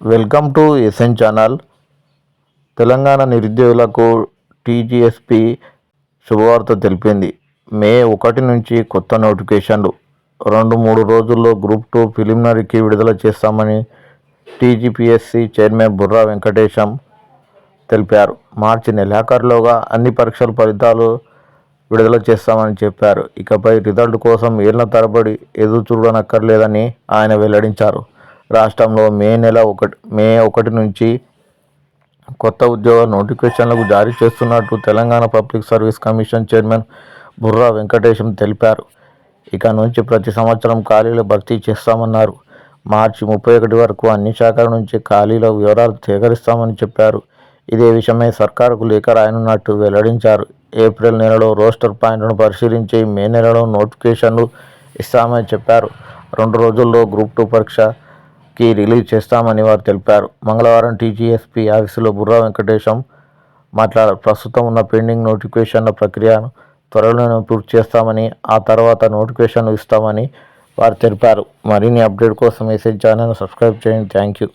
Welcome to SN channel. Telangana నిరుద్యోగులకు TGSP శుభవార్త తెలిపింది. మే ఒకటి నుంచి కొత్త నోటిఫికేషన్లు. రెండు మూడు రోజుల్లో గ్రూప్ టూ ప్రిలిమినరీకి విడుదల చేస్తామని టీజీపీఎస్సీ చైర్మన్ బుర్రా వెంకటేశం తెలిపారు. మార్చి నెలాఖరులోగా అన్ని పరీక్షల ఫలితాలు విడుదల చేస్తామని చెప్పారు. ఇకపై రిజల్ట్ కోసం ఏళ్ళ తరబడి ఎదురు చూడనక్కర్లేదని ఆయన వెల్లడించారు. రాష్ట్రంలో మే నెల ఒకటి మే ఒకటి నుంచి కొత్త ఉద్యోగ నోటిఫికేషన్లకు జారీ చేస్తున్నట్టు Telangana public service commission chairman Burra Venkatesham తెలిపారు. ఇక నుంచి ప్రతి సంవత్సరం ఖాళీలు భర్తీ చేస్తామన్నారు. మార్చి ముప్పై ఒకటి వరకు అన్ని శాఖల నుంచి ఖాళీల వివరాలు సేకరిస్తామని చెప్పారు. ఇదే విషయమై సర్కారుకు లేఖ రాయనున్నట్టు వెల్లడించారు. ఏప్రిల్ నెలలో రోస్టర్ పాయింట్లను పరిశీలించి మే నెలలో నోటిఫికేషన్లు ఇస్తామని చెప్పారు. రెండు రోజుల్లో గ్రూప్ టూ కి రిలీజ్ చేస్తామని వారు తెలిపారు. మంగళవారం టీజీఎస్పీ ఆఫీసులో బుర్రా వెంకటేశం మాట్లాడారు ప్రస్తుతం ఉన్న పెండింగ్ నోటిఫికేషన్ల ప్రక్రియను త్వరలోనే పూర్తి చేస్తామని ఆ తర్వాత నోటిఫికేషన్లు ఇస్తామని వారు తెలిపారు. మరిన్ని అప్డేట్ కోసం మెసేజ్ ఛానల్ సబ్స్క్రైబ్ చేయండి. Thank you.